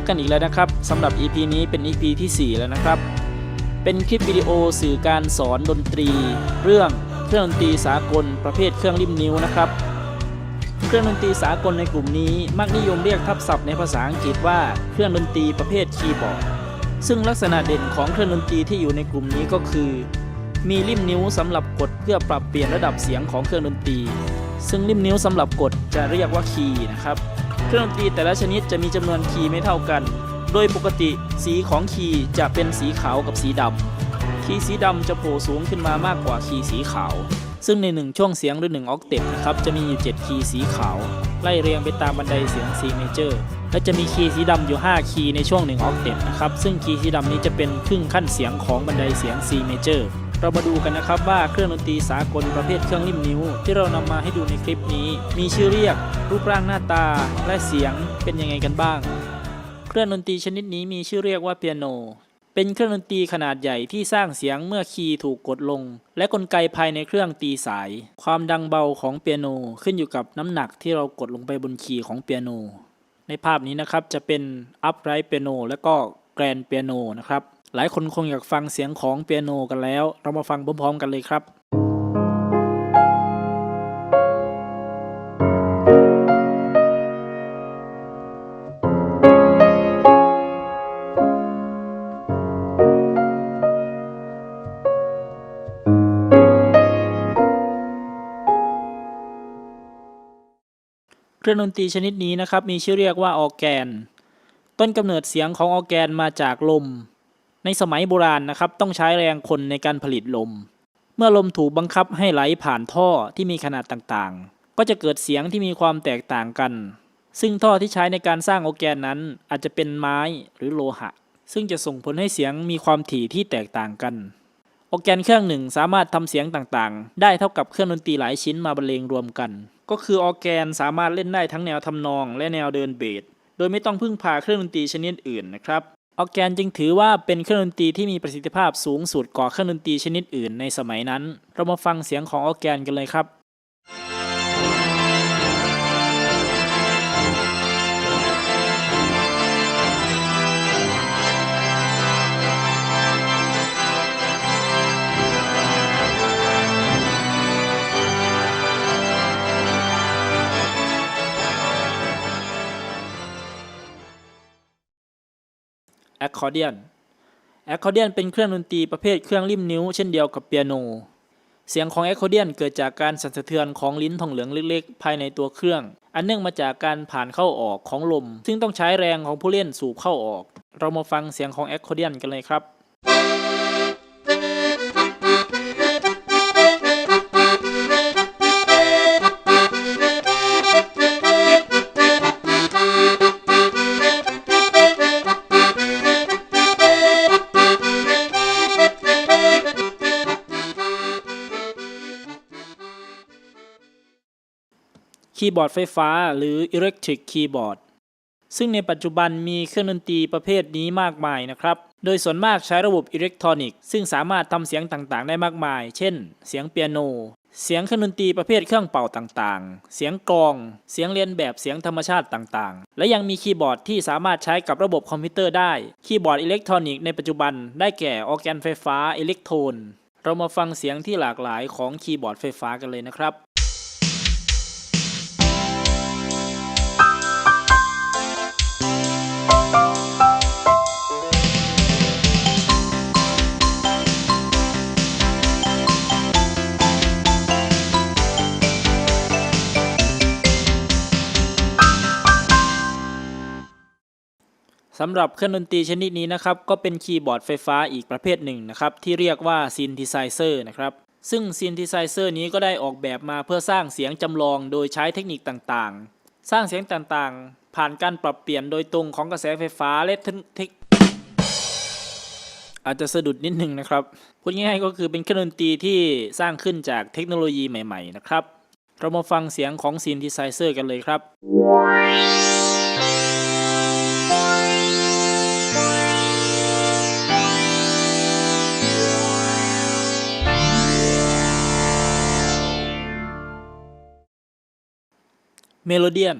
บกันอีกแล้วนะครับสำหรับ EP นี้เป็น EP ที่ 4 แล้วนะครับ เป็นคลิปวิดีโอสื่อการสอนดนตรี เรื่องเครื่องดนตรีสากลประเภทเครื่องริมนิ้วนะครับ เครื่องดนตรีสากลในกลุ่มนี้มักนิยมเรียกทับศัพท์ในภาษาอังกฤษว่าเครื่องดนตรีประเภทคีย์บอร์ดซึ่งลักษณะเด่นของเครื่องดนตรีที่อยู่ในกลุ่มนี้ก็คือ มีริมนิ้วสำหรับกดเพื่อปรับเปลี่ยนระดับเสียงของเครื่องดนตรี ซึ่งริมนิ้วสำหรับกดจะเรียกว่าคีย์นะครับ เครื่องดนตรีแต่ละชนิดจะมีจำนวนคีย์ไม่เท่ากัน โดยปกติสีของคีย์จะเป็นสีขาวกับสีดำ คีย์สีดำจะโผล่สูงขึ้นมามากกว่าคีย์สีขาว ซึ่งในหนึ่งช่วงเสียงหรือ1ออกเทปนะครับจะมีอยู่ 7 คีย์สีขาว ไล่เรียงไปตามบันไดเสียง C major และจะมีคีย์สีดำอยู่ 5 คีย์ในช่วง1ออกเทปนะครับ ซึ่งคีย์สีดำนี้จะเป็นครึ่งขั้นเสียงของบันไดเสียง C major เรามาดูกันนะครับว่าเครื่องดนตรีสากลประเภทเครื่องริมนิ้ว ที่เรานำมาให้ดูในคลิปนี้ มีชื่อเรียก รูปร่างหน้าตาและเสียงเป็นยังไงกันบ้าง เครื่องดนตรีชนิดนี้มีชื่อเรียกว่าเปียโน เป็นเครื่องดนตรีขนาดใหญ่ที่สร้างเสียงเมื่อคีย์ถูกกดลง และกลไกภายในเครื่องตีสาย ความดังเบาของเปียโนขึ้นอยู่กับน้ำหนักที่เรากดลงไปบนคีย์ของเปียโน ในภาพนี้นะครับจะเป็น upright piano และก็ grand piano นะครับ หลายคนคงอยากฟังเสียงของเปียโนกันแล้ว เรามาฟังพร้อมๆกันเลยครับเครื่องดนตรีชนิดนี้นะครับมีชื่อเรียกว่าออแกน ต้นกำเนิดเสียงของออแกนมาจากลม ในสมัยโบราณนะครับต้องใช้แรงคนในการผลิตลม เมื่อลมถูกบังคับให้ไหลผ่านท่อที่มีขนาดต่างๆ ก็จะเกิดเสียงที่มีความแตกต่างกัน ซึ่งท่อที่ใช้ในการสร้างออแกนนั้นอาจจะเป็นไม้หรือโลหะ ซึ่งจะส่งผลให้เสียงมีความถี่ที่แตกต่างกันออแกนเครื่องหนึ่งสามารถทำเสียงต่างๆ ได้เท่ากับเครื่องดนตรีหลายชิ้นมาบรรเลงรวมกัน ก็คือออแกนสามารถเล่นได้ทั้งแนวทำนองและแนวเดินเบส โดยไม่ต้องพึ่งพาเครื่องดนตรีชนิดอื่นนะครับ ออกแกนจึงถือว่าเป็นเครื่องดนตรีที่มีประสิทธิภาพสูงสุดกว่าเครื่องดนตรีชนิดอื่นในสมัยนั้น เรามาฟังเสียงของออกแกนกันเลยครับ แอคคอร์เดียนแอคคอร์เดียนเป็นเครื่องดนตรีประเภทเครื่องริมนิ้วเช่นเดียวกับเปียโน เสียงของแอคคอร์เดียนเกิดจากการสั่นสะเทือนของลิ้นทองเหลืองเล็กๆ ภายในตัวเครื่อง อันเนื่องมาจากการผ่านเข้าออกของลม ซึ่งต้องใช้แรงของผู้เล่นสูบเข้าออก เรามาฟังเสียงของแอคคอร์เดียนกันเลยครับ คีย์บอร์ดไฟฟ้าหรือ Electric Keyboard ซึ่งในปัจจุบันมีเครื่องดนตรีประเภทนี้มากมายนะครับ โดยส่วนมากใช้ระบบอิเล็กทรอนิกส์ซึ่งสามารถทำเสียงต่างๆ ได้มากมาย เช่น เสียงเปียโน เสียงเครื่องดนตรีประเภทเครื่องเป่าต่างๆ เสียงกลอง เสียงเรียนแบบเสียงธรรมชาติต่างๆ และยังมีคีย์บอร์ดที่สามารถใช้กับระบบคอมพิวเตอร์ได้ คีย์บอร์ดอิเล็กทรอนิกส์ในปัจจุบันได้แก่ออแกนไฟฟ้าอิเล็กโทน เรามาฟังเสียงที่หลากหลายของคีย์บอร์ดไฟฟ้ากันเลยนะครับ สำหรับเครื่องดนตรีชนิดนี้นะครับก็เป็นคีย์บอร์ดไฟฟ้าอีกประเภทหนึ่งนะครับที่เรียกว่าซินธิไซเซอร์นะครับซึ่งซินธิไซเซอร์นี้ก็ได้ออกแบบมาเพื่อสร้างเสียงจำลองโดยใช้เทคนิคต่างๆ สร้างเสียงต่างๆ ผ่านการปรับเปลี่ยนโดยตรงของกระแสไฟฟ้าและเทคอาจจะสะดุดนิดนึงนะครับพูดง่ายๆก็คือเป็นเครื่องดนตรีที่สร้างขึ้นจากเทคโนโลยีใหม่ ๆ นะครับ เรามาฟังเสียงของซินธิไซเซอร์กันเลยครับ เมโลเดียน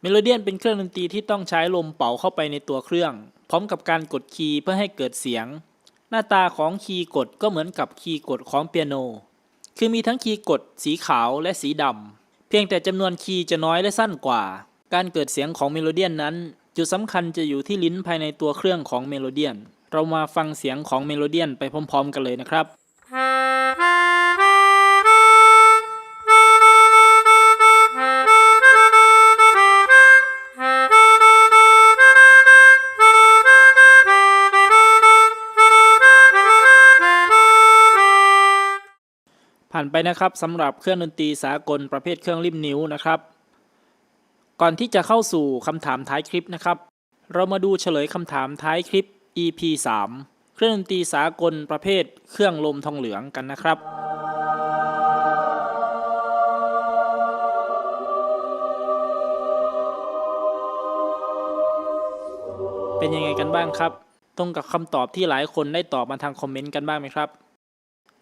เมโลเดียนเป็นเครื่องดนตรีที่ต้องใช้ลมเป่าเข้าไปในตัวเครื่อง พร้อมกับการกดคีย์เพื่อให้เกิดเสียง หน้าตาของคีย์กดก็เหมือนกับคีย์กดของเปียโน คือมีทั้งคีย์กดสีขาวและสีดำ เพียงแต่จำนวนคีย์จะน้อยและสั้นกว่า การเกิดเสียงของเมโลเดียนนั้น จุดสำคัญจะอยู่ที่ลิ้นภายในตัวเครื่องของเมโลเดียน เรามาฟังเสียงของเมโลเดียนไปพร้อม ๆ กันเลยนะครับ ผ่านไปนะครับสำหรับเครื่องดนตรีสากลประเภทเครื่องริมนิ้วนะครับ ก่อนที่จะเข้าสู่คำถามท้ายคลิปนะครับ เรามาดูเฉลยคำถามท้ายคลิป EP 3 เครื่องดนตรีสากลประเภทเครื่องลมทองเหลืองกันนะครับเป็นยังไงกันบ้างครับ ตรงกับคำตอบที่หลายคนได้ตอบมาทางคอมเมนต์กันบ้างไหมครับ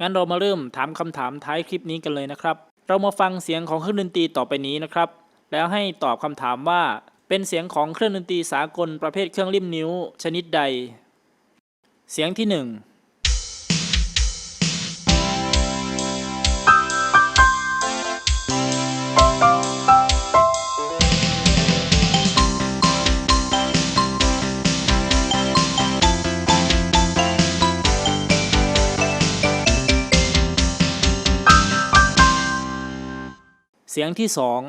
งั้นเรามาเริ่มถามคำถามท้ายคลิปนี้กันเลยนะครับ เรามาฟังเสียงของเครื่องดนตรีต่อไปนี้นะครับ แล้วให้ตอบคำถามว่า เป็นเสียงของเครื่องดนตรีสากลประเภทเครื่องริมนิ้ว ชนิดใด เสียงที่ 1 เสียงที่สอง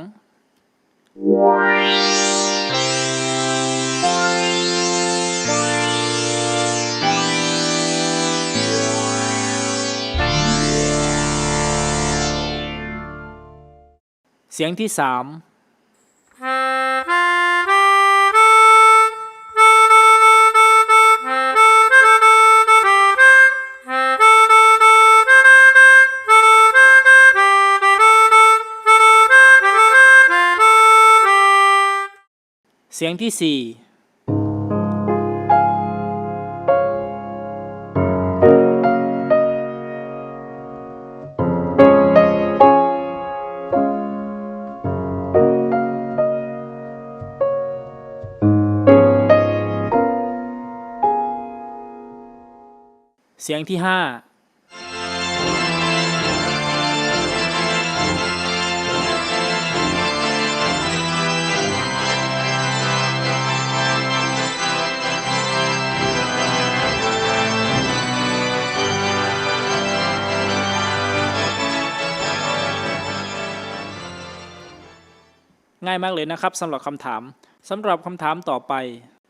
เสียงที่สาม เสียงที่สี่เสียงที่ห้า ง่ายมากเลยนะครับสำหรับคำถามสำหรับคำถามต่อไป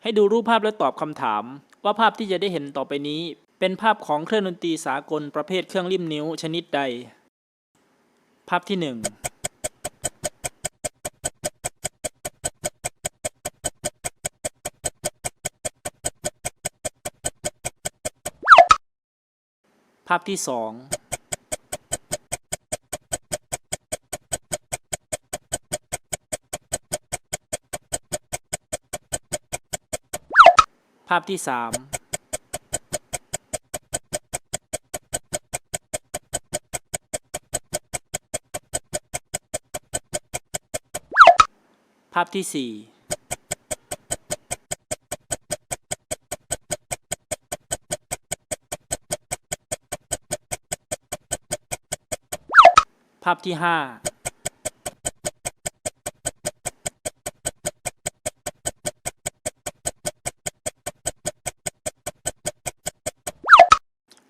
ให้ดูรูปภาพและตอบคำถาม ว่าภาพที่จะได้เห็นต่อไปนี้ เป็นภาพของเครื่องดนตรีสากลประเภทเครื่องริมนิ้วชนิดใด ภาพที่หนึ่งภาพที่สอง ภาพที่สามภาพที่สี่ภาพที่ห้า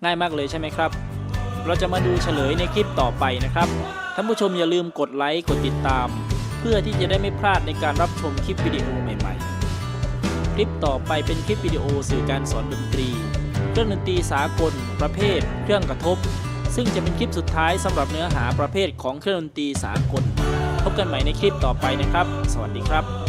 ง่ายมากเลยใช่ไหมครับ เราจะมาดูเฉลยในคลิปต่อไปนะครับ ท่านผู้ชมอย่าลืมกดไลค์กดติดตาม เพื่อที่จะได้ไม่พลาดในการรับชมคลิปวิดีโอใหม่ ๆ คลิปต่อไปเป็นคลิปวิดีโอสื่อการสอนดนตรี เครื่องดนตรีสากล ประเภท เครื่องกระทบ ซึ่งจะเป็นคลิปสุดท้ายสำหรับเนื้อหาประเภทของเครื่องดนตรีสากล พบกันใหม่ในคลิปต่อไปนะครับ สวัสดีครับ